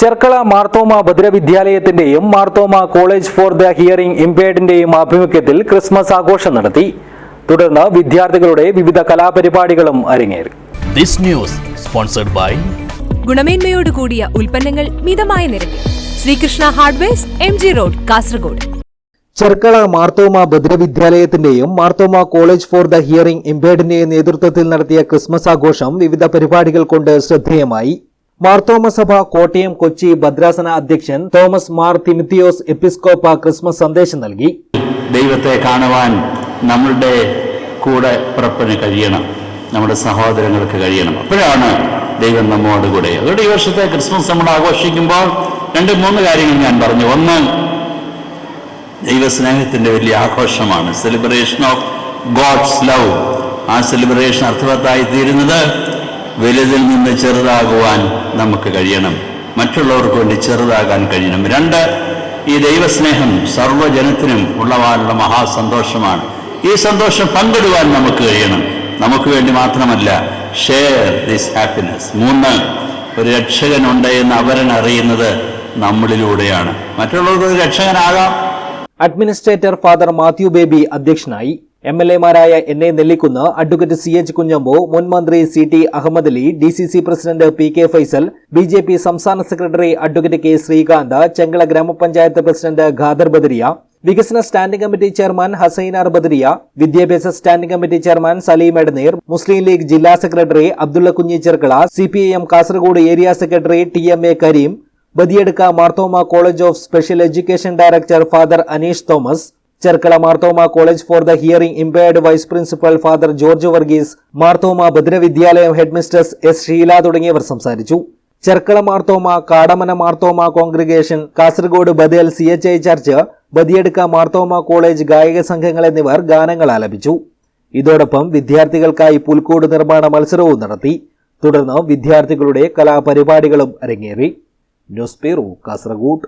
Cherkala Marthoma ഭദ്രവിദ്യാലയത്തിന്റെയും Marthoma college for the hearing ഇംപേർഡിന്റെയും ആഭിമുഖ്യത്തിൽ Christmas ആഘോഷം നടത്തി. തുടർന്ന് വിദ്യാർത്ഥികളുടെ വിവിധ കലാപരിപാടികളും അരങ്ങേറി. This news sponsored by ഗുണമേന്മയോട് കൂടിയ ഉൽപ്പന്നങ്ങൾ മിതമായ നിരക്കിൽ. Sreekrishna hardwares M G road Kasaragod. Cherkala Marthoma ഭദ്രവിദ്യാലയത്തിന്റെയും Marthoma college for the hearing ഇംപേർഡിന്റെയും നേതൃത്വത്തിൽ നടത്തിയ ക്രിസ്മസ് ആഘോഷം വിവിധ പരിപാടികൾ കൊണ്ട് ശ്രദ്ധേയമായി. മാർത്തോമ സഭ കോട്ടയം കൊച്ചി ഭദ്രാസന അധ്യക്ഷൻ തോമസ് മാർ തിമിത്തിയോസ് എപ്പിസ്കോപ്പ ക്രിസ്മസ് സന്ദേശം നൽകി. ദൈവത്തെ കാണുവാൻ നമ്മളുടെ കൂടെ പുറപ്പിന് കഴിയണം. നമ്മുടെ സഹോദരങ്ങൾക്ക് കഴിയണം. അപ്പോഴാണ് ദൈവം നമ്മോട് കൂടെ. അതുകൊണ്ട് ഈ വർഷത്തെ ക്രിസ്മസ് നമ്മൾ ആഘോഷിക്കുമ്പോൾ രണ്ട് മൂന്ന് കാര്യങ്ങൾ ഞാൻ പറഞ്ഞു. ഒന്ന് ദൈവസ്നേഹത്തിന്റെ വലിയ ആഘോഷമാണ്. സെലിബ്രേഷൻ ഓഫ് ഗോഡ്സ് ലവ് ആ സെലിബ്രേഷൻ അർത്ഥവത്തായി തീരുന്നത് വലുതിൽ നിന്ന് ചെറുതാകുവാൻ നമുക്ക് കഴിയണം. മറ്റുള്ളവർക്ക് വേണ്ടി ചെറുതാകാൻ കഴിയണം. രണ്ട് ഈ ദൈവസ്നേഹം സർവജനത്തിനും ഉള്ളവാനുള്ള മഹാസന്തോഷമാണ്. ഈ സന്തോഷം പങ്കിടുവാൻ നമുക്ക് കഴിയണം. നമുക്ക് വേണ്ടി മാത്രമല്ല ഷെയർ ദിസ് ഹാപ്പിനെസ് മൂന്ന് ഒരു രക്ഷകനുണ്ട് എന്ന് അവരൻ അറിയുന്നത് നമ്മളിലൂടെയാണ്. മറ്റുള്ളവർക്ക് ഒരു രക്ഷകനാകാം. അഡ്മിനിസ്ട്രേറ്റർ ഫാദർ മാത്യു ബേബി അധ്യക്ഷനായി M L എമാരായ N A Nellikkunnu advocate C H Kunhambu മുൻ മന്ത്രി C T Ahammed Ali D C C president P K Faisal B J P സംസ്ഥാന secretary advocate K Sreekanth Chengala grama panchayat president Khader Badriya വികസന standing committee chairman Hasainar Badriya വിദ്യാഭ്യാസ standing committee chairman Saleem Edneer Muslim League ജില്ലാ secretary Abdulla Kunhi Cherkala C P I M Kasaragod area secretary T M A Kareem Badiyadka Marthoma college of special education director father Aneesh Thomas Cherkala Marthoma college for the hearing impaired vice principal father George Varghese Marthoma Bhadravidyalayam headmistress S Sheela തുടങ്ങിയവർ സംസാരിച്ചു. Cherkala Marthoma Kadamana Marthoma congregation Kasaragod Bethel C H I church Badiyadka Marthoma college ഗായക സംഘങ്ങൾ എന്നിവർ ഗാനങ്ങൾ ആലപിച്ചു. ഇതോടൊപ്പം വിദ്യാർത്ഥികൾക്കായി പുൽക്കൂട് നിർമ്മാണ മത്സരവും നടത്തി. തുടർന്ന് വിദ്യാർത്ഥികളുടെ കലാപരിപാടികളും അരങ്ങേറി. News bureau Kasaragod.